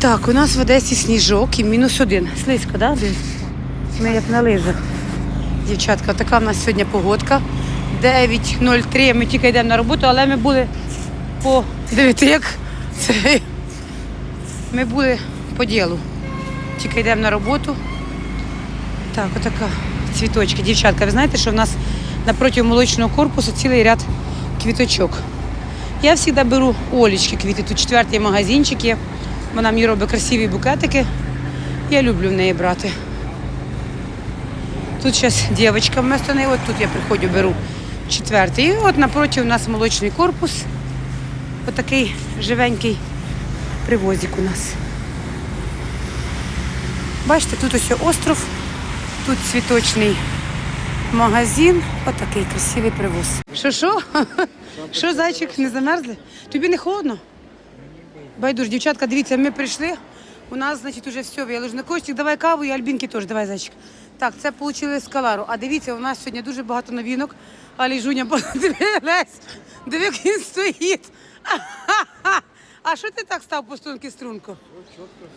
Так, у нас в Одесі сніжок і мінус один. Слизько, да? Ми як на лижах. Дівчатка, така в нас сьогодні погодка. 9.03, ми тільки йдемо на роботу, але ми були по дивіться, як це. Ми були по ділу. Тільки йдемо на роботу. Так, отака цвіточки. Дівчатка, ви знаєте, що в нас напроти молочного корпусу цілий ряд квіточок. Я завжди беру Олічки квіти. Тут четвертий магазинчик є. Вона мені робить красиві букетики. Я люблю в неї брати. Тут зараз дівчинка вместо неї, от тут я приходжу, беру четвертий. І от напроти у нас молочний корпус. Отакий живенький привозик у нас. Бачите, тут ось остров, тут цвіточний магазин. Отакий красивий привоз. Що, що? Що, зайчик, не замерзли? Тобі не холодно? Байдуж, дівчатка, дивіться, ми прийшли. У нас, значить, уже все, на костик, давай каву і альбінки теж, давай, зайчик. Так, це отримали скалару. А дивіться, у нас сьогодні дуже багато новинок. Алі Жуня, подивись, диви, як він стоїть. А що ти так став по струнки струнку?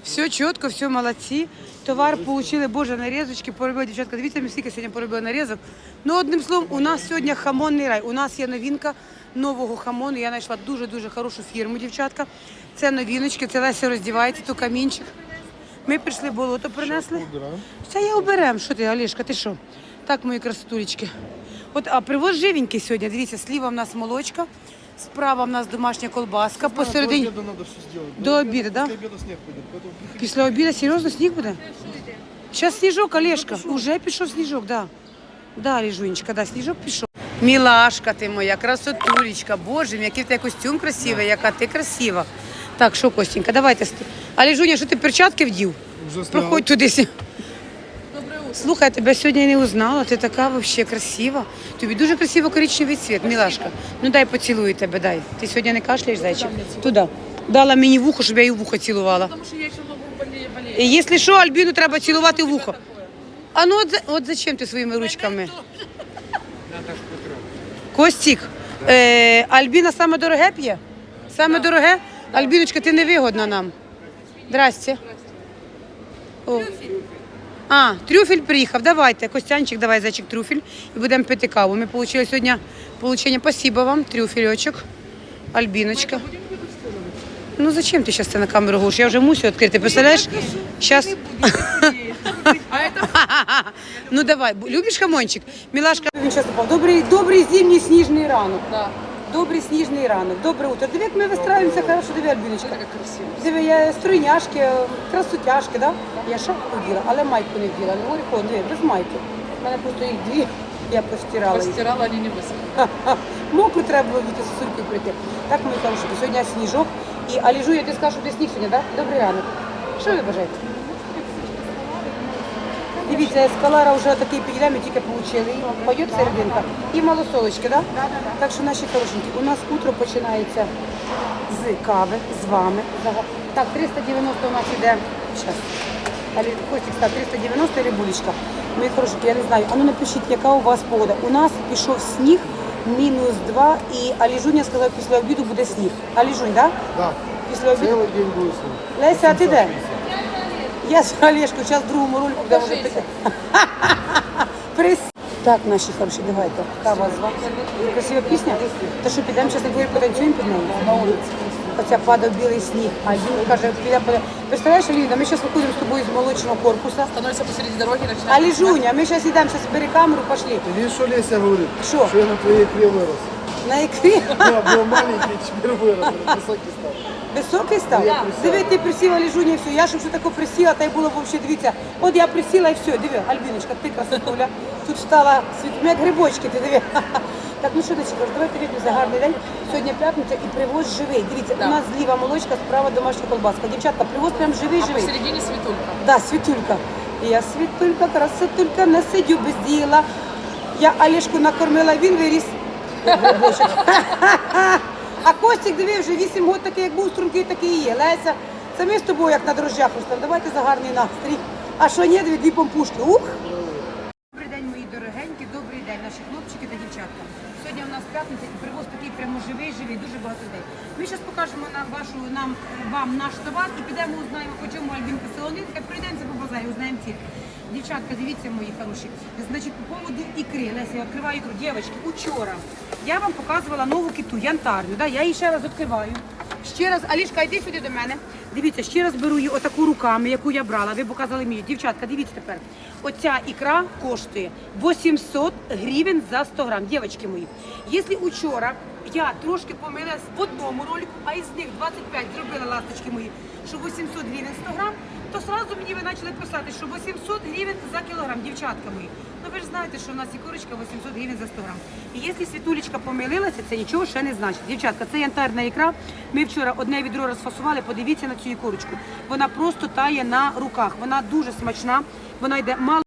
Все чітко, все молодці. Товар получили, боже, нарізочки поробили. Дівчатка, дивіться, ми скільки сьогодні поробили нарізок. Ну, одним словом, у нас сьогодні хамонний рай. У нас є новинка нового хамону. Я знайшла дуже-дуже хорошу фірму, дівчатка. Це новіночки, це Леся роздівається, то камінчик. Ми прийшли, болото принесли. Це я оберем. Що ти, Олешка, ти що? Так, мої красотулечки. От, а привоз живенький сьогодні. Дивіться, сліва в нас молочка, справа в нас домашня колбаска, посередині. До обеда надо все сделать. До обеда, да? После обеда снег пойдет, поэтому. Після обіду серйозно сніг буде? Зараз сніжок, Олешка. Уже пішов сніжок, да. Да, Ліжунечка, да, сніжок пішов. Мілашка ти моя, красотулечка, боже мій, який в тебе костюм красивий, яка ти красива. Так, що, Костенька, давайте. ст- А Ліжуня, що ти перчатки вдів? Проходь туди. сі. Слухай, я тебе сьогодні не узнала, ти така взагалі красива. Тобі дуже красиво коричневий цвіт, мілашка. Ну дай поцілую тебе, дай. Ти сьогодні не кашляєш, зайчик? Туди. Дала мені вухо, щоб я її вухо цілувала. Потому что я болеть. І Якщо що, Альбіну треба цілувати вухо. А ну от, за- от зачем ти своїми ручками? Костік, е, Альбіна саме дороге п'є? Саме дороге? Альбіночка, ти невигодна нам. Здрасте. О. А, трюфель приїхав. Давайте, Костянчик, давай зайчик трюфель і будемо пити каву. Ми отримали сьогодні получення. Спасибо вам, трюфельочок. Альбіночка. Ну зачем ти зараз це на камеру говориш? Я вже мусю відкрити. Представляєш? Зараз. А Ну давай, любиш хамончик? Мілашка. Він зараз попав. Добрий, добрий зимній сніжний ранок. да. Добрий сніжний ранок. Добре утро. Диви, як ми вистраюємося, хорошо, диви, Альбіночка. Диви, я стройняшки, красотяшки, да? Я шапку вділа, але майку не вділа. Не говорю, диви, без майки. У мене просто їх дві, я постирала їх. Постирала, они не высохли. Ха-ха. Мокро треба було віти з прийти. Так, мої хороші, сьогодні сніжок. І Аліжу, я ти скажу, що ти сніг сьогодні, так? Добрий ранок. Що ви бажаєте? Дивіться, ескалара вже такий підійдемо, тільки отримали. Пойде серединка. І малосолочки, так? Да? Так що наші хорошенькі, у нас утро починається з кави, з вами. Так, 390 у нас іде. Зараз. Алі, Костік став 390 рибулечка. Мої хорошенькі, я не знаю. А ну напишіть, яка у вас погода. У нас пішов сніг, мінус 2, і Аліжуня сказав, після обіду буде сніг. Аліжунь, так? Да? Да, Після обіду. целый день будет снег. Леся, а ти де? Я з Олешкою, зараз в другому ролику будемо вже пити. Прис. Так, наші хороші, давайте. Кава з вами. Красива пісня. Та що, підемо зараз на дворі потанцюємо під нею? На вулиці. Оця падав білий сніг. А він каже, підемо подивимося. Представляєш, Аліна, ми зараз виходимо з тобою з молочного корпуса. Становится посреди дороги и А начинает. Ліжуня, ми зараз йдемо, зараз бери камеру, пошли. Ты видишь, что Леся говорит? Что? Что я на твоей икре вырос. На ікрі. Я был маленький, теперь вырос, высокий стал. Високий став? Диви, ти присіла ліжуня і все. Я щоб все таке присіла, та й було б взагалі, дивіться. От я присіла і все. Диви, Альбіночка, ти красотуля. Тут стала світ, як грибочки, ти диви. Так, ну що чекаєш, давайте вип'ємо за гарний день. Сьогодні п'ятниця і привоз живий. Дивіться, у нас зліва молочка, справа домашня колбаска. Дівчатка, привоз прям живий, А живий. посередине светулька. Да, світулька. Я світулька, красотулька, не сидю без діла. Я Олешку накормила, він виріс. Грибочок. А Костік, диви, вже 8 років такий, як був стрункий, такий і є. Леся, це ми з тобою, як на дрожжах ростемо. Давайте за гарний настрій. А що ні, дві, дві помпушки. Ух! Добрий день, мої дорогенькі, добрий день, наші хлопчики та дівчатка. Сьогодні у нас п'ятниця і привоз такий прямо живий, живий, дуже багато людей. Ми зараз покажемо на вашу нам вам наш товар і підемо узнаємо, по чому альбінка солонинка. Пройдемося по базарі, узнаємо ці. Дівчатка, дивіться, мої хороші. Значить, по поводу ікри, я відкриваю ікру. Дівчатки, учора я вам показувала нову киту, янтарну. Да? Я її ще раз відкриваю. Ще раз, Алішка, йди сюди до мене. Дивіться, ще раз беру її отаку руками, яку я брала. Ви показали мені. Дівчатка, дивіться тепер. Оця ікра коштує 800 гривень за 100 грам. Дівчатки мої, якщо учора я трошки помилилась в одному ролику, а із них 25 зробила ласточки мої, що 800 гривень 100 грам, то сразу мені ви почали писати, що 800 гривень за кілограм, дівчатка мої. Ну ви ж знаєте, що у нас і курочка 800 гривень за 100 грам. І якщо світулечка помилилася, це нічого ще не значить. Дівчатка, це янтарна ікра. Ми вчора одне відро розфасували, подивіться на цю ікорочку. Вона просто тає на руках. Вона дуже смачна, вона йде мало.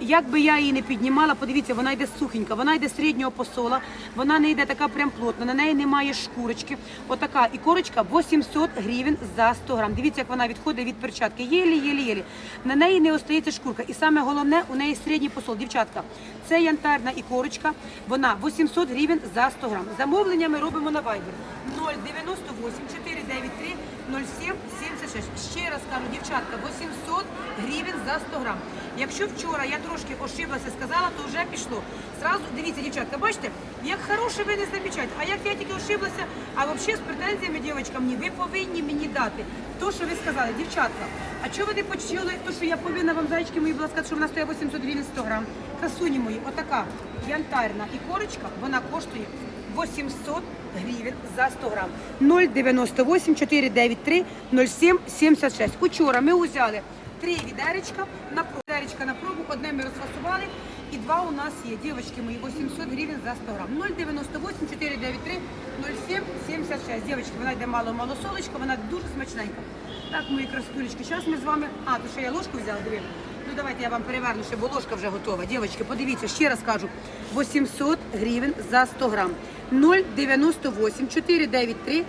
Як би я її не піднімала, подивіться, вона йде сухенька, вона йде середнього посола, вона не йде така прям плотна, на неї немає шкурочки. Отака і корочка 800 гривень за 100 грам. Дивіться, як вона відходить від перчатки. Єлі, єлі, єлі. На неї не остається шкурка. І саме головне, у неї середній посол. Дівчатка, це янтарна ікорочка, вона 800 гривень за 100 грам. Замовлення ми робимо на Viber 098 493 07 76. Ще раз кажу, дівчатка, 800 гривень за 100 грам. Якщо вчора я трошки ошиблася, сказала, то вже пішло. Зразу дивіться, дівчатка, бачите, як хороше ви не замічаєте, а як я тільки ошиблася, а взагалі з претензіями, дівчатка, мені, ви повинні мені дати то, що ви сказали, дівчатка. А чого ви не почули, то, що я повинна вам, зайчики мої, була сказати, що вона стоїть 800 гривень 100 грам. Красуні мої, отака янтарна ікорочка, вона коштує 800 гривень за 100 грам. 098 493 07 76. Учора ми взяли три відеречка на пробу. Відеречка на пробу, одне ми розфасували, і два у нас є. Дівчатки мої, 800 гривень за 100 грам. 098 493 07 76. Дівчатки, вона йде мало-мало солочка, вона дуже смачненька. Так, мої красотулечки, зараз ми з вами... А, то ще я ложку взяла, диви. Ну давайте я вам переверну, ще бо ложка вже готова. Дівчатки, подивіться, ще раз кажу. 800 гривень за 100 грам. 098 493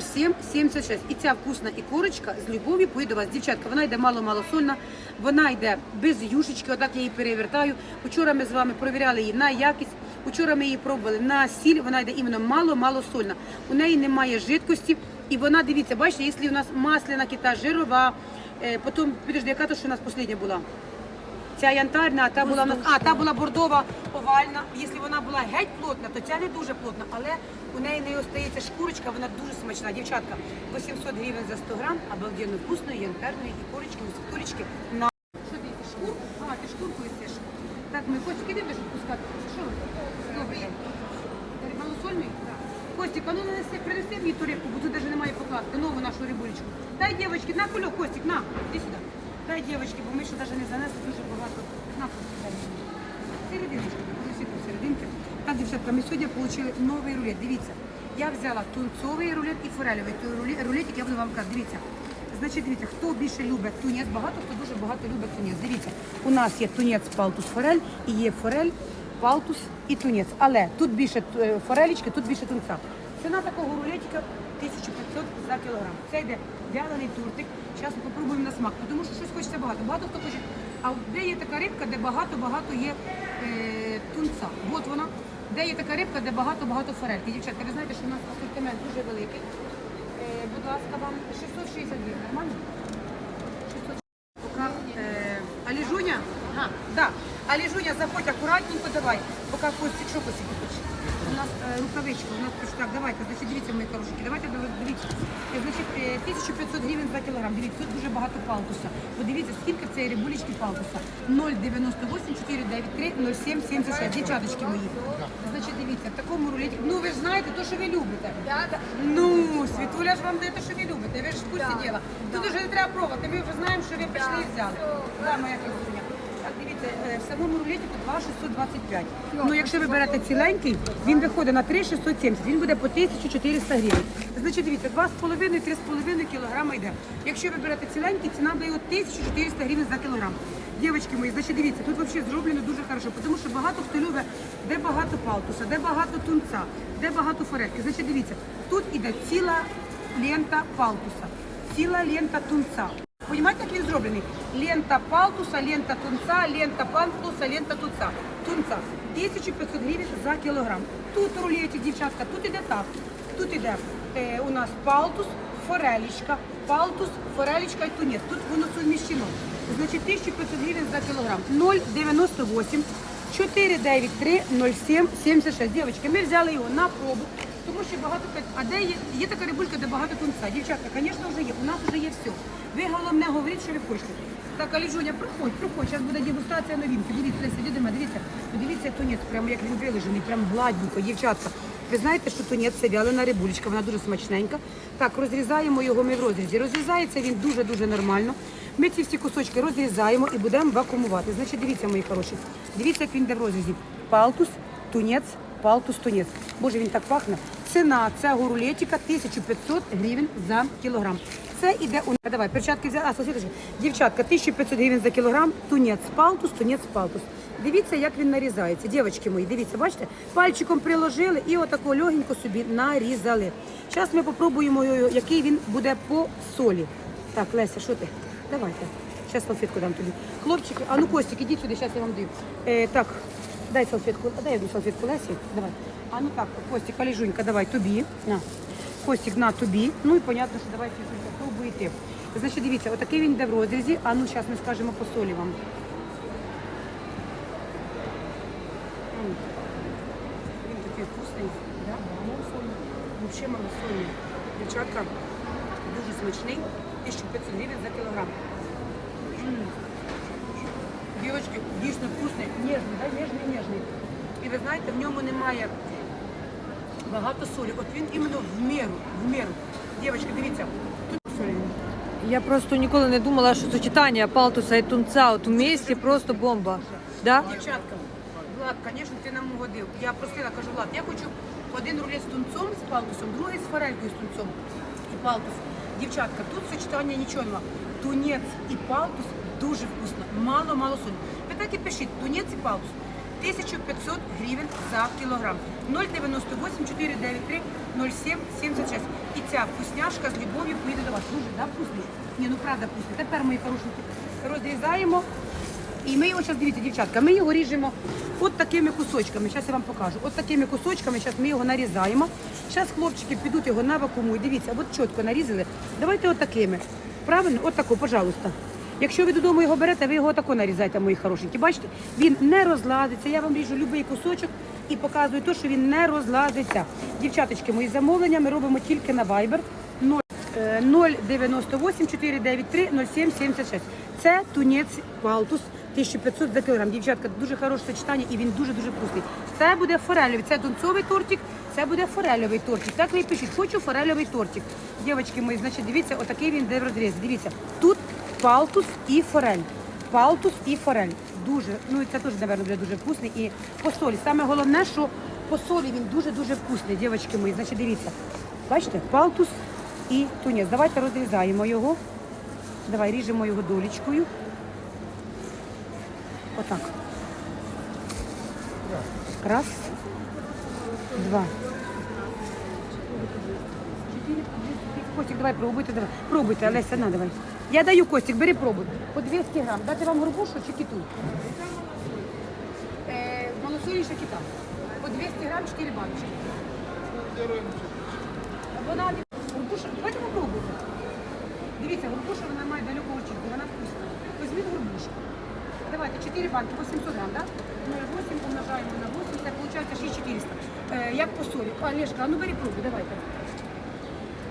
07 76. І ця вкусна ікорочка з любов'ю поїде до вас. Дівчатка, вона йде мало-мало сольна, вона йде без юшечки, отак я її перевертаю. Вчора ми з вами провіряли її на якість. Вчора ми її пробували на сіль, вона йде іменно мало-мало сольна. У неї немає жидкості. І вона, дивіться, бачите, якщо у нас масляна кита жирова, е, потім, підожди, яка то що у нас остання була? Ця янтарна, а та була у нас, а та була бордова овальна. Якщо вона була геть плотна, то ця не дуже плотна, але у неї не остається шкурочка, вона дуже смачна. Дівчатка, 800 гривень за 100 грам, обалденно вкусної янтарної і корочки, світулечки на що ти шкурку? А, ти шкурку їсиш. Так, ми Костик, іди будеш відпускати. Що? Добрий день. Малосольний? Так. Костик, а ну нанеси, принеси мені ту рибку, бо тут навіть немає покладки, нову нашу рибулечку. Дай, дівчатки, на кульок, Костик, на, іди сюди. Дай, дівчатки, бо ми ще навіть не занесли дуже багато. На. Серединочку, посвіту серединки. Так, дівчатка, ми сьогодні отримали новий рулет. Дивіться, я взяла тунцовий рулет і рулет- рулетик, я буду вам казати, дивіться. Значить, дивіться, хто більше любить тунець, багато хто дуже багато любить тунець. Дивіться, у нас є тунець палтус форель і є форель, палтус і тунець. Але тут більше е, форелічки, тут більше тунця. Ціна такого рулетика 1500 за кілограм. Це йде вялений туртик. Зараз попробуємо на смак, тому що щось хочеться багато. Багато хто хоче. А де є така рибка, де багато-багато є е, тунца? От вона. Де є така рибка, де багато-багато форельки. Дівчатка, ви знаєте, що у нас асортимент дуже великий. Е, будь ласка, вам 660 гривень. Нормально? 660. Пока, е, Аліжуня? Ага, да. Аліжуня, заходь акуратненько, давай. Поки Костик, що Костик хоче? У нас е, рукавичка, у нас пише, так, давайте, значить, дивіться, мої хорошенькі, давайте, давай, дивіться. Е, Значить, е, 1500 гривень за кілограм, дивіться, тут дуже багато палтуса. Подивіться, скільки в цієї рибулечки палтуса. 098 493 07 76. Дівчаточки мої. Значить, дивіться, в такому рулеті, ну ви ж знаєте, то, що ви любите. Ну, Світуля ж вам дає те, що ви любите, ви ж в курсі діла. Тут вже не треба пробувати, ми вже знаємо, що ви прийшли і взяли. Да, моя красуня. В самому рулеті по 2,625. Ну, якщо ви берете ціленький, він виходить на 3,670, він буде по 1400 гривень. Значить, дивіться, 2,5-3,5 кілограма йде. Якщо ви берете ціленький, ціна дає 1400 гривень за кілограм. Дівчатки мої, значить, дивіться, тут взагалі зроблено дуже хорошо, тому що багато хто любить, де багато палтуса, де багато тунца, де багато форетки. Значить, дивіться, тут іде ціла лента палтуса, ціла лента тунца. Понимаете, як він зроблений? Лента палтуса, лента тунца, лента пантуса, лента тунца. Тунца. 1500 гривень за кілограм. Тут рулетик, дівчатка, тут іде так. Тут іде е, у нас палтус, форелічка, палтус, форелічка і тунець. Тут воно суміщено. Значить, 1500 гривень за кілограм. 0,98 493 07 76. Дівчатки, ми взяли його на пробу, тому що багато а де є, є така рибулька, де багато тунця. Дівчатка, звісно, вже є. У нас вже є все. Ви головне говоріть, що ви хочете. Так, Аліжуня, проходь, проходь. Зараз буде дегустація новинки. Дивіться, Леся, дивіться. Подивіться, тунець, прямо як він вилежений, прямо гладненько, дівчатка. Ви знаєте, що тунець це вялена рибулечка, вона дуже смачненька. Так, розрізаємо його ми в розрізі. Розрізається він дуже-дуже нормально. Ми ці всі кусочки розрізаємо і будемо вакуумувати. Значить, дивіться, мої хороші. Дивіться, як він йде в розрізі. Палтус, тунець, палтус, тунець. Боже, він так пахне. Ціна цього рулетика 1500 гривень за кілограм. Це іде у давай перчатки взяла. А, салфеточки. Дівчатка, 1500 гривень за кілограм. Тунець, палтус, тунець, палтус. Дивіться, як він нарізається. Дівчатки мої, дивіться, бачите, пальчиком приложили і отако легенько собі нарізали. Зараз ми попробуємо, який він буде по солі. Так, Леся, що ти? Давайте. Зараз салфетку дам тобі. Хлопчики, а ну Костик, ідіть сюди, зараз я вам даю. Е, так, дай салфетку, дай одну салфетку Лесі. Давай. А ну так, Костик, Аліжунька, давай тобі. На. Костик, на тобі. Ну і понятно, що давай пробуйте. Значить, дивіться, отакий він йде в розрізі. А ну зараз ми скажемо по солі вам. Він такий вкусний, да? Взагалі малосольний. Дівчатка, дуже смачний. 1500 гривень за кілограм. М. Дівчатки, дійсно вкусний, ніжний, да? ніжний, ніжний. І ви знаєте, в ньому немає багато солі. От він іменно в міру, в міру. Дівчатки, дивіться, тут солі. Я просто ніколи не думала, що сочетання палтуса і тунця от у місті просто бомба. Да? Дівчатка, Влад, звісно, ти нам угодив. Я просила, кажу, Влад, я хочу один рулет з тунцом, з палтусом, другий з форелькою з тунцом і палтус. Дівчатка, тут сочетання нічого нема. Тунець і палтус дуже вкусно. Мало-мало солі. Ви так і пишіть, тунець і палтус. 1500 гривень за кілограм. 098 493 07 76. І ця вкусняшка з любов'ю поїде до вас. Дуже, да, вкусний? Ні, ну правда вкусний. Тепер, мої хорошенькі, розрізаємо. І ми його зараз, дивіться, дівчатка, ми його ріжемо от такими кусочками. Зараз я вам покажу. От такими кусочками, зараз ми його нарізаємо. Зараз хлопчики підуть його на вакуумують. Дивіться, от чітко нарізали. Давайте от такими. Правильно? От тако, пожалуйста. Якщо ви додому його берете, ви його тако нарізаєте, мої хорошенькі. Бачите, він не розлазиться. Я вам ріжу будь-який кусочок і показую те, що він не розлазиться. Дівчаточки, мої замовлення ми робимо тільки на Viber. 0 Е, 098 493 0776. Це тунець палтус 1500 за кілограм. Дівчатка, дуже хороше сочетання і він дуже-дуже вкусний. Це буде форельовий, це тунцовий тортик, це буде форельовий тортик. Так ви пишіть, хочу форельовий тортик. Дівчатки мої, значить, дивіться, отакий він де розріз. Дивіться, тут палтус і форель. Палтус і форель. Дуже, ну і це теж, напевно, буде дуже вкусний. І по солі. Саме головне, що по солі він дуже-дуже вкусний, дівчатки мої. Значить, дивіться. Бачите, палтус і тунець. Давайте розрізаємо його. Давай ріжемо його долічкою. Отак. Раз. Два. Костик, давай пробуйте, давай. Пробуйте, Олеся, на, давай. Я даю Костик, бери пробуй. По 200 грам. Дати вам горбушу чи киту? Е, малосоліша кита. По 200 грам 4 баночки. Вона горбуша, давайте попробуйте. Дивіться, горбуша вона має далекого очінку, вона вкусна. Візьміть горбушу. Давайте 4 банки, 800 грам, да? 0,8 умножаємо на 8, це виходить 6400. Е, як по солі. Олежка, а ну бери пробуй, давайте.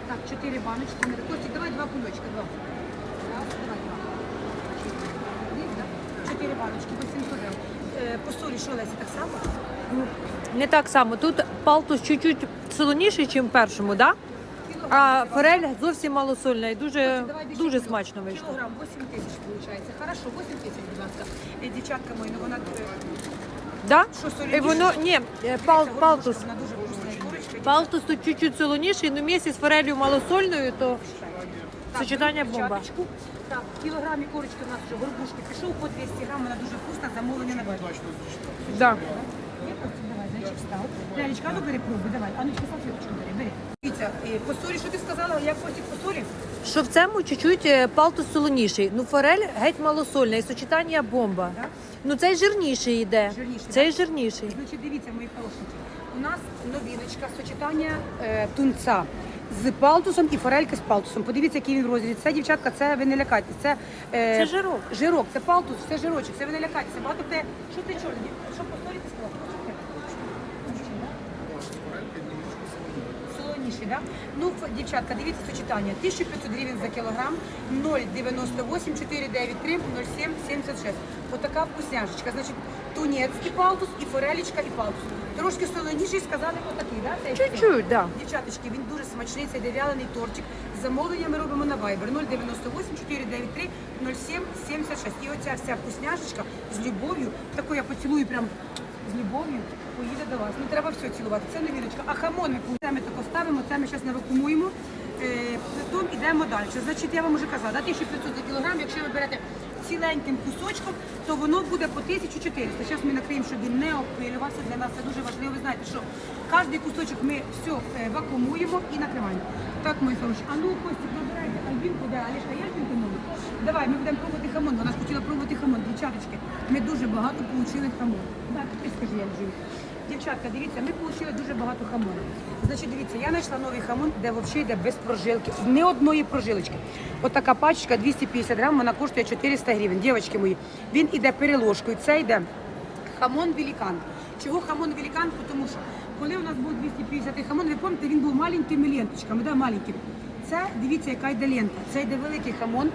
Так, 4 баночки. Костик, давай два кульочка, два. Раз, давай два. Є, да? 4 баночки, 800 грам. Е, по солі, що Леся, так само? Не так само. Тут палтус чуть-чуть солоніший, ніж в першому, да? а форель зовсім малосольна і дуже, Давай більше дуже кіло- смачно вийшло. Кілограм 8 тисяч виходить. Хорошо, 8 тисяч, будь ласка. Е, Дівчатка мої, ну вона... е, Да? Що, І воно, ні, е, пал, горбушка, палтус. Вона дуже вкусна. курочка, Палтус тут чуть-чуть солоніший, але місці з форелью малосольною, то сочетання бомба. дівчаточку. Так, кілограмі корочки у нас вже горбушки пішов по 200 грам, вона дуже вкусна, замовлення на бачу. Да. Є Костя? Давай, зайчик став. Лялечка, а ну бери пробуй, давай. А ну ще салфеточку бери, бери. Дивіться, е, по солі, що ти сказала, як Костік по солі? Що в цьому чуть-чуть е, палтус солоніший. Ну форель геть малосольна і сочетання бомба. Да? Ну цей жирніший йде. Жирніший, Цей жирніший. Значить, дивіться, мої хорошенькі. У нас новіночка, сочетання е, тунця з палтусом і форелька з палтусом. Подивіться, який він в розрізі. Це дівчатка, це ви не лякайтеся. Це, е, Це жирок. Жирок, це палтус, це жирочок, це ви не лякайтеся. Багато те, що ти чорний? Що повторюєте сказав? Солоніший, да? Ну, дівчатка, дивіться сочетання. 1500 гривень за кілограм, 0,98, 493, 07, 76. Отака вкусняшечка. Значить, тунець і палтус, і форелечка, і палтус. Трошки солоніший, сказали, отакий, да? Цей? Чуть-чуть, да. Дівчаточки, він дуже смачний, це дев'ялений тортик. Замовлення ми робимо на Viber 098 493 07 76. І оця вся вкусняшечка з любов'ю, таку я поцілую прям з любов'ю, поїде до вас. Ну треба все цілувати, це новіночка. А хамон ми це ми тако ставимо, це ми зараз навакумуємо. Е, Потім йдемо далі. Значить, я вам вже казала, да, 1500 за кілограм, якщо ви берете ціленьким кусочком, то воно буде по 1400. Зараз ми накриємо, щоб він не обпилювався. Для нас це дуже важливо. Ви знаєте, що кожен кусочок ми все вакуумуємо і накриваємо. Так, мої хороші. А ну, Костік, набирайте альбінку, де Алішка, нову? Давай, ми будемо пробувати хамон. Вона хотіла пробувати хамон. Дівчаточки, ми дуже багато отримали хамон. Так, ти скажи, як живі. Дівчатка, дивіться, ми отримали дуже багато хамону. Значить, дивіться, я знайшла новий хамон, де взагалі йде без прожилки. Ні одної прожилочки. От така пачка 250 грам, вона коштує 400 гривень. Дівчатки мої, він іде переложкою. Це йде хамон великан. Чого хамон великан? Тому що коли у нас був 250 хамон, ви пам'ятаєте, він був маленькими ленточками, да, маленьким. Це дивіться, яка йде лента. Це йде великий хамон.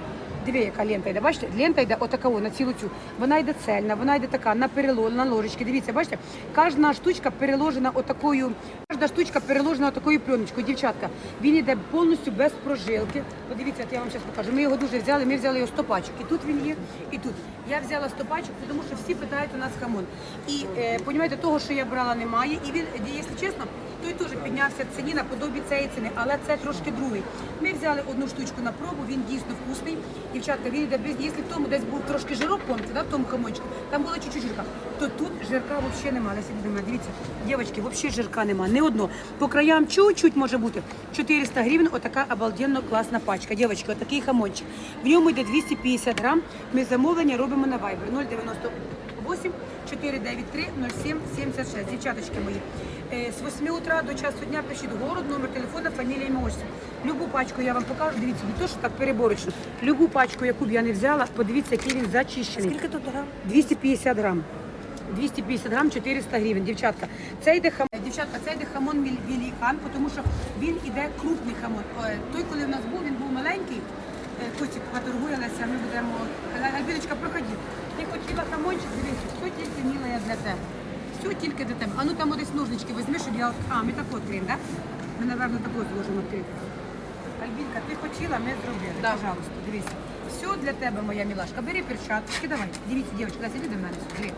Диви, яка лента йде. Бачите, лента йде отакого на цілу цю. Вона йде цельна, вона йде така на перело, на ложечки. Дивіться, бачите, кожна штучка переложена отакою. Кожна штучка переложена отакою пленочкою. Дівчатка, він йде повністю без прожилки. Подивіться, от я вам зараз покажу. Ми його дуже взяли. Ми взяли його 100 пачок. І тут він є, і тут. Я взяла 100 пачок, тому що всі питають у нас хамон. І е, понімаєте, того, що я брала, немає. І він, якщо чесно, той теж піднявся в ціні наподобі цієї ціни, але це трошки другий. Ми взяли одну штучку на пробу, він дійсно вкусний. Дівчатка, він йде без. Якщо в тому десь був трошки жирок, помните, да, в тому хамончику, там було чуть-чуть жирка, то тут жирка взагалі немає. Дивіться, дівчатки, взагалі жирка немає. Не одно. По краям чуть-чуть може бути. 400 гривень, отака обалденно класна пачка. Дівчатки, отакий хамончик. В ньому йде 250 грам. Ми замовлення робимо на Viber 098 493 07 76. Дівчаточки мої. Е, З 8 утра до часу дня пишіть город, номер телефона, фамілія, ім'я, отчество. Любу пачку я вам покажу. Дивіться, не то, що так переборочно. Любу пачку, яку б я не взяла, подивіться, який він зачищений. Скільки тут грам? 250 грам. 250 грам 400 гривень, дівчатка. Це йде хамон, дівчатка, це йде хамон великан, тому що він іде крупний хамон. Е, Той, коли в нас був, він був маленький. Е, Костік поторгує Леся, ми будемо. Е, Альбіночка, проходіть. Ти хотіла хамончик, дивись, все тільки міла я для тебе. Все тільки для тебе. А ну там десь ножнички візьми, щоб я. А, ми так відкриємо, так? Ми, напевно, також зможемо відкрити. Альбінка, ти хотіла, ми зробили. Да. Пожалуйста, дивись. Все для тебе, моя мілашка. Бери перчатки, давай. Дивіться, дівчатка, сиди до мене. Диви.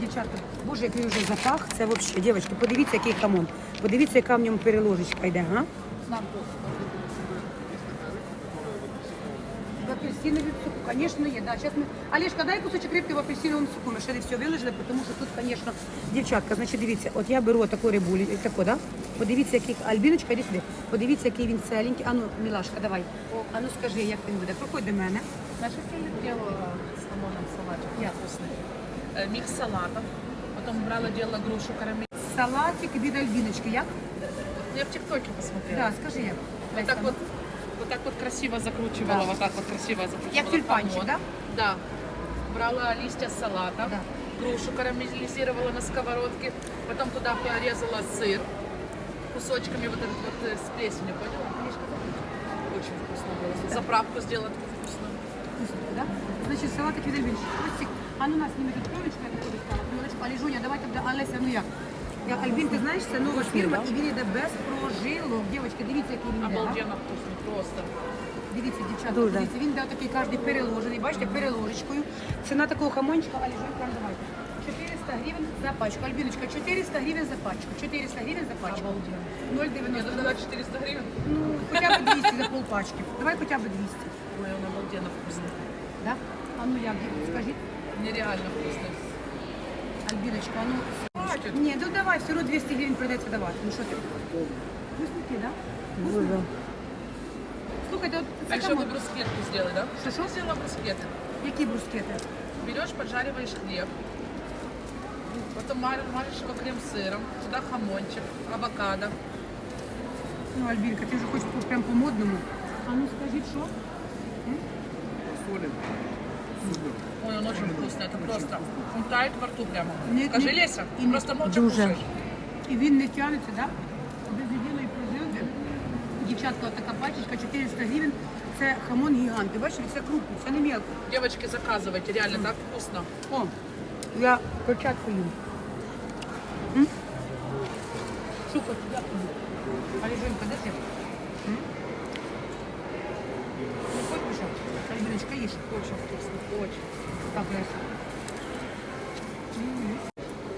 Дівчатка, боже, який вже запах. Це взагалі, дівчатки, подивіться, який хамон. Подивіться, яка в ньому переложечка йде, га? В апельсиновому соку, звісно, є. Да. Сейчас ми... Олежка, дай кусочок рибки в апельсиновому соку. Ми ще не все виложили, тому що тут, звісно, дівчатка, значить, дивіться, от я беру таку рибулю, таку, да? Подивіться, який, Альбіночка, іди сюди. Подивіться, який він целенький. Ану, мілашка, давай. Ану, скажи, як він буде. Проходь до мене. Наша фирма делала с хамоном салатик Я. вкусный. Э, Микс салатов. Потом брала, делала грушу карамель. Салатик від Альбіночки, як? Я в ТикТоке посмотрела. Да, скажи як. Вот так вот, вот так вот красиво закручивала, вот так вот красиво закручивала. Як тюльпанчик, хамон. да? Да. Брала листья салата, Да. грушу карамелизировала на сковородке, потом туда порезала сыр кусочками вот этот вот э, с плесенью, поняла? Очень вкусно было. Заправку сделала такую вкусную. Вкусно, да? Значить, салатик від Альбіночки. Костик, а ну нас зніми тут кроличка, я таку достала. Кроличка, Аліжуня, давай тогда, Олеся, ну як? Я, Альбін, ти знаєш, це нова фірма, і він йде без прожилок. Дівчатки, дивіться, який він йде. да? Обалденно вкусный, просто. Дивіться, дівчата, Дуже. дивіться, він йде такий кожний переложений, бачите, переложечкою. Ціна такого хамончика, Аліжуня, прям давайте. 400 гривень за пачку. Альбіночка, 400 гривень за пачку. 400 гривень за пачку. Обалденно. 0,90. Я дала 400 гривен. Ну, хоча б 200 за полпачки. Давай хоча б 200. Ой, он обалденно вкусный. Да? А ну як, дівчата, скажіть. Нереально вкусный. Альбіночка, а ну. Хватит. Ні, ну давай, все одно 200 гривень прийдеться давати. Ну що ти? Вкусники, да? Дуже. Слухайте, от А це еще кому? бы брускетку сделай, да? Что, что? Я сделала брускеты. Які брускети? Берешь, поджариваешь хлеб, потом мар- маришь его крем с сыром, туда хамончик, авокадо, Ну, Альбінка, ти вже хочеш по- прям по-модному. А ну скажіть, що? Солим. Супер. Ой, он очень вкусный, это просто. Он тает во рту прямо. Нет, Скажи, нет. Леся, И не- просто молча Дуже. кушаешь. І він не тягнеться, так? Да? Без єдиної прожилки. Дівчатка, така пачечка, 400 гривень. Це хамон гігант. Ти бачиш, це крупний, це не мелко. Девочки, заказывайте, реально так вкусно. О, я перчатку їм. М? Супер, дякую. Але Жонька, де ти? М? ще? Альбіночка, їж. Очень вкусно, очень. Так, Леся. М.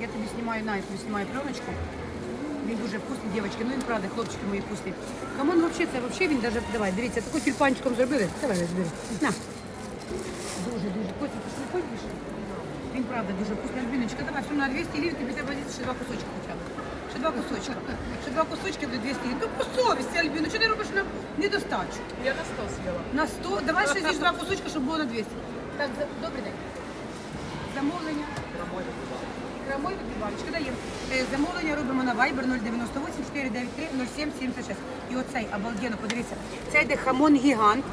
Я тобі знімаю, на, я тобі знімаю пленочку. Він дуже вкусний, дівчатки. Ну він правда, хлопчики мої вкусні. Хамон взагалі, це взагалі він даже, давай, дивіться, таку тюльпанчиком зробили. Давай, Лесь, бери. На. Дуже, дуже. Костя, ти ж не хочеш? Він правда дуже вкусний. Альбіночка, давай, все на 200 гривень, тобі треба з'їсти ще два кусочки хоча б. Ще два кусочка. Ще два кусочки буде 200 гривень. Ну, по совісті, Альбіно, чого ти робиш на недостачу? Я на стол съела. На 100, давай ще з'їж два кусочка, щоб було на 200. Так, за... добрий день. Замовлення. Крамой вибівалочка даємо. Е, Замовлення робимо на Viber 098 493 0776. І оцей обалденно, подивіться. Це йде хамон гігант.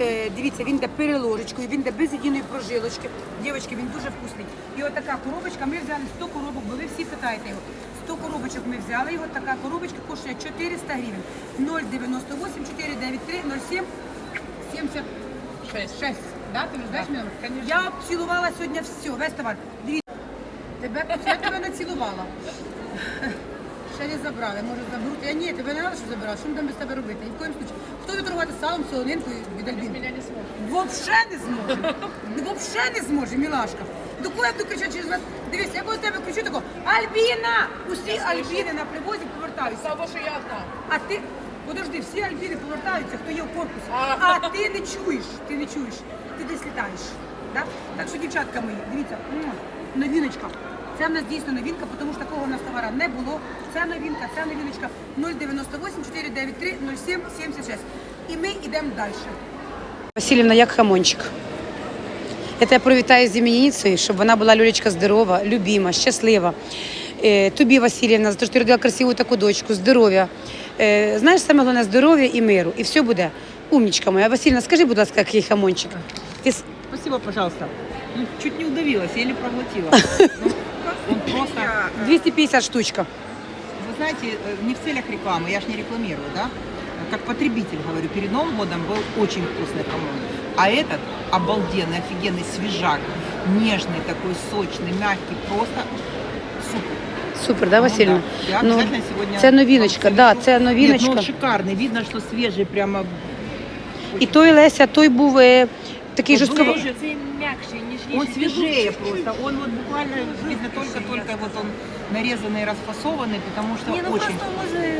Е, дивіться, він йде переложечкою, він йде без єдиної прожилочки. Дівчатки, він дуже вкусний. І от така коробочка, ми взяли 100 коробок, бо ви всі питаєте його. 100 коробочок ми взяли його, така коробочка коштує 400 гривень. 098 493 07 76. Шесть. Да, ти вже знаєш мій номер? Я цілувала сьогодні все, весь товар. Дивіться. Тебе я тебе не цілувала. Ще не забрали, може заберуть. Я ні, тебе не треба, щоб забирали. Що ми там без тебе робити? Ні в коїм случаї. Хто буде торгувати салом, солонинкою від Альбіни? Меня не сможет. Вообще не зможе. Вообще не зможе, мілашка. До кого я буду кричати через вас? Дивись, я коли тебе кричу, тако Альбіна! Усі Альбіни на привозі повертаються. Слава что я одна. А ти, подожди, всі альбіни повертаються, хто є в корпусі. А. А ти не чуєш, ти не чуєш, ти десь літаєш. Да? Так що, дівчатка мої, дивіться, м, новіночка. Це в нас дійсно новинка, тому що такого в нас товара не було. Це новинка, це новіночка 098 493 07 76. І ми йдемо далі. Васильівна, як хамончик. Я тебе привітаю з іменинницею, щоб вона була Люлечка здорова, любима, щаслива. Е, тобі, Васильівна, за те, що ти родила красиву таку дочку, здоров'я. Е, знаєш, саме головне здоров'я і миру. І все буде. Умнічка моя. Васильівна, скажи, будь ласка, який хамончик. Ти с- Спасибо, пожалуйста. Ну, чуть не удавилась, еле проглотила. Ну, Он просто, 250 штучка. вы знаете, э, не в целях рекламы, я ж не рекламирую, да? Как потребитель, говорю, перед Новым годом был очень вкусный хамон. А этот обалденный, офигенный свежак, нежный такой, сочный, мягкий, просто супер. Супер, да, Васильівна? Ну, да. Я Ну, обязательно сегодня... це новиночка, вам да, привезу. це Нет, новиночка. ну, он шикарный, видно, что свежий, прямо... І той Леся, той був е, такий Ну, жорстко. ближе. Цей м'якший, ніжніший. Он свежее просто. Он вот буквально видно только-только вот он нарезанный, расфасованный, потому что Ні, ну очень. просто може...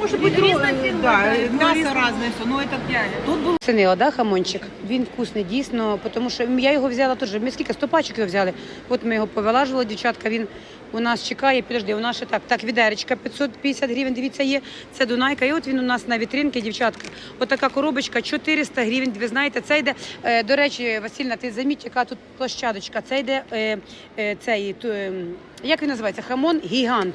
Может быть, різна ро- фірма, да, да, мясо різна. разное все, но это тут был Цінила, да, хамончик? Він вкусний, дійсно, тому що я його взяла теж. Ми скільки 100 пачок його взяли. От ми його повилажували, дівчатка, він у нас чекає, підожди, у нас ще так. Так, відеречка 550 гривень, дивіться, є. Це Дунайка. І от він у нас на вітринці, дівчатка. От така коробочка, 400 гривень. Ви знаєте, це йде, е, до речі, Васильна, ти заміть, яка тут площадочка. Це йде е, е, цей, ту, е, як він називається? Хамон гігант.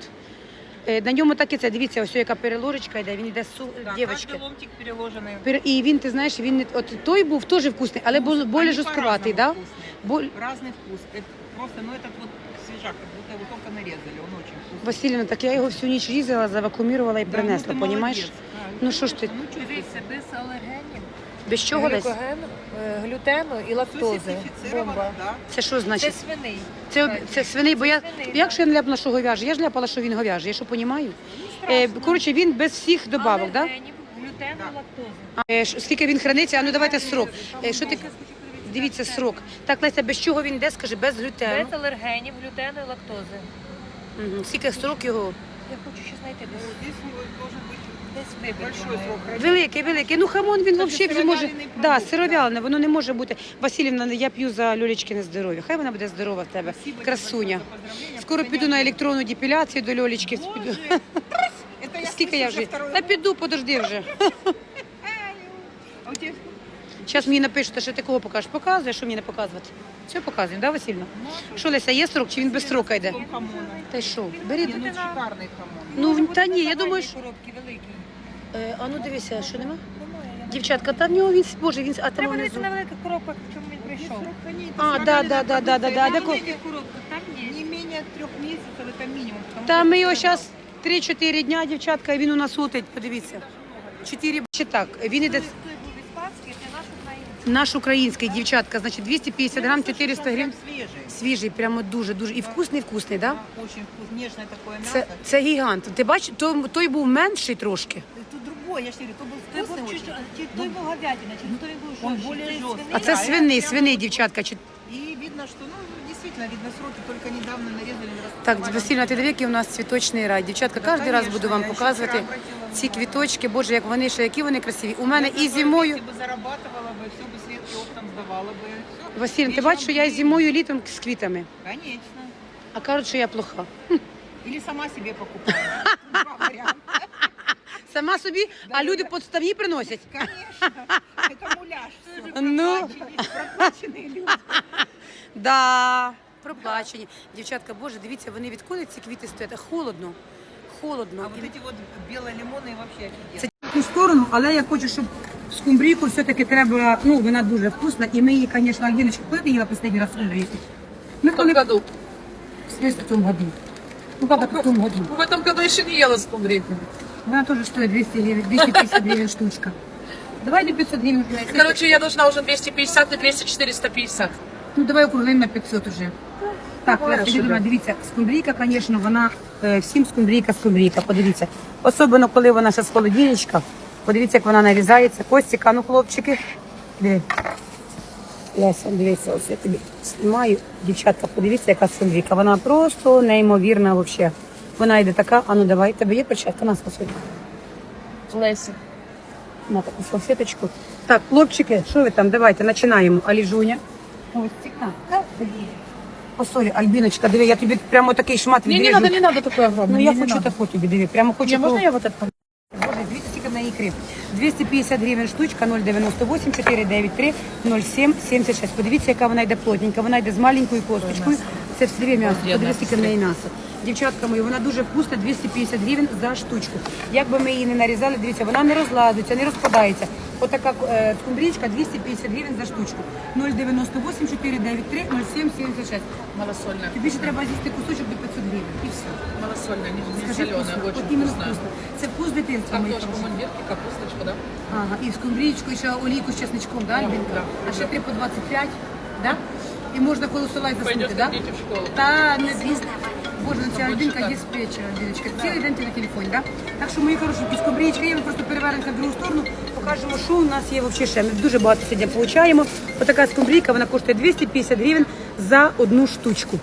Е, На ньому так і це, дивіться, ось яка переложечка йде, він йде су, да, дівчатки. каждый ломтик переложенный. Пер- І він, ти знаєш, він не от той був теж вкусний, але був Вкус- більш они жорсткуватий, да? по-разному вкусные. Боль... Разный вкус. Это просто, ну этот вот свежак, как будто его только нарезали, он очень вкусный. Василівна, так я його всю ніч різала, завакуумірувала і Да, принесла, ну, ты понімаєш? молодец. Да, Ну, що ж ти? Ну, чувствуется. Дивіться, без алергенів, Без чого десь? е, глютену і лактози. Бомба. да. Це що Це значить? свиний. Це, об- це свиний, бо я, свиний, як що я не ляпала, що говяжий? Я ж ляпала, що він говяжий, я що понімаю? Е, коротше, він без всіх добавок, да? Алергенів, глютену, Да. лактози. А, е, ш- скільки він храниться? А ну давайте срок. Е, що ти... Дивіться, срок. Так, Леся, без чого він йде, скажи, без глютену. Без алергенів, глютену і лактози. Угу. Скільки срок його? Я хочу ще знайти Ну, десь, здесь Великий, великий. Ну хамон він Це взагалі він може. сировялений Да, продукт, сировялене, воно не може бути. Васильівна, я п'ю за Льолічкине здоров'я. Хай вона буде здорова в тебе. Спасибо тебе Красуня. большое за поздравления. Скоро піду на електронну депіляцію до Льолічки. Піду. Боже, это я Скільки слышу я уже вже? второй Та год. піду, подожди вже. А у тебя Зараз мені напишуть, що ти кого покажеш. Показує, що мені не показувати. Все показуємо, да, Васильівна? Що, Леся, є срок, чи він без срока йде? хамона. Та й що? Бери. Не, ну шикарный хамон. Ну, Може та бути ні, я на думаю, загальній що... коробці великий. Е, а ну дивися, що нема? Дівчатка, та в нього він, боже, він, а там Треба внизу. дивитися на великих коробках, в чому він прийшов. А, да, да, да, да, да, да. Не Де ко- коробках там є. Не менее трех месяцев, это минимум. потому Та ми його зараз 3-4 дня, дівчатка, і він у нас лутить, подивіться. 4 чи так, він іде Той був іспанський, це наш український. наш український, дівчатка, значить 250 грам, 400 прям гривень. свежий. Свіжий, прямо дуже, дуже. І вкусний, вкусний, да? Очень вкус, нежное такое мясо. Це, це гігант. Ти бачиш, той, той був менший трошки. Тут другой, я же говорю, то был Той вкусный був очень. чуть, чи той був говядина, чи той був Он жорсткий. более Той жорсткий. А свиний. це Да, свиний, я прям свиний, вот- дівчатка. Чи- И видно, что, ну, действительно, видно, сроки только недавно нарезали. Так, расфасовали. Васильівна, ти диви, який у нас цвіточний рай. Дівчатка, Да, кожен раз конечно, буду вам я ще показувати вчора обратила ці внимание. квіточки. Боже, як вони ще, які вони красиві. У мене Я і такое, зимою. Если бы зарабатывала бы, все бы Светке оптом сдавала бы. Всё. Василь, ти Вечером бачиш, що я і бы- зимою, і літом з квітами. Конечно. А кажуть, що я плоха. Или сама себе покупаю. Два варианта. Сама собі, а люди подставні приносять. Конечно. Это муляж. всё. Ну. Проплаченные- Проплаченные люди. Да, проплачені. Дівчатка, боже, дивіться, вони відколи ці квіти стоять. А Холодно. Холодно. А вот эти вот бело-лимонные вообще офигенно. Це в ту сторону, але я хочу, щоб скумбрійку все-таки треба, ну, вона дуже вкусна. І ми її, звісно, Альбіночка, коли ти їла останній раз скумбрійку? Ми В том коли... году. В смысле в тому году? Ну, как в тому году? Ну, В этом году еще не ела скумбрийку. Вона теж стоїть 200 гривень, 250 гривень штучка. Давай до 500 гривень. блядь. Короче, я должна уже 250 и 200, 450. Ну, давай округлимо на 500 уже. Так, Хорошо, да. дивіться, скумбрійка, звісно, вона е, всім скумбрійка, скумбрійка, подивіться. Особливо, коли вона ще з холодильничка. Подивіться, як вона нарізається. Костіка, ну, хлопчики. Диви. Леся, дивіться, ось я тобі знімаю. Дівчатка, подивіться, яка скумбрійка. Вона просто неймовірна взагалі. Вона йде така, а ну давай, тебе є перчатка, на спасибі. Леся. На таку салфеточку. Так, хлопчики, що ви там? Давайте починаємо. Аліжуня. Ось ціка. Посолі, Альбіночка, диви, я тобі прямо такий шмат Не, не відріжу. надо, не надо такое огромное. Ну я хочу таку тобі, диви, прямо хочу. Не, можно ту- я вот это? Боже, дивіться, скільки в неї ікри. 250 гривень штучка, 098 493 07 76. Подивіться, яка вона йде плотненька. Вона йде з маленькою косточкою. Це все дві м'ясо. Подивіться, скільки в неї м'ясо. Дівчатка мої, вона дуже вкусна, 250 гривень за штучку. Як би ми її не нарізали, дивіться, вона не розлазиться, не розпадається. Отака е, скумбрічка 250 гривень за штучку. 098 493 07 76. Малосольная. Тобі ще треба з'їсти кусочок до 500 гривень. І все. Малосольная, не, не Скажи соленая, вкусно. очень От іменно вкусная. Це вкус дитинства, мої Картошку, хороші. капусточку, да? Ага, і скумбрічку, і ще олійку з чесничком, да, Да, Альбінка? да. А ще 3 по 25, да? І можна коло стола й Пойдешь заснути, да? дети в школу. Та не звісно. Боже, ну ця Альбінка диспетчера, диспетчер, Альбіночка. Цілий день ти на телефоні, да? Так що, мої хороші, є, ми просто перевернемося в другу сторону, покажемо, що у нас є взагалі ще. Ми дуже багато сьогодні получаємо. Отака скумбрійка, вона коштує 250 гривень за одну штучку.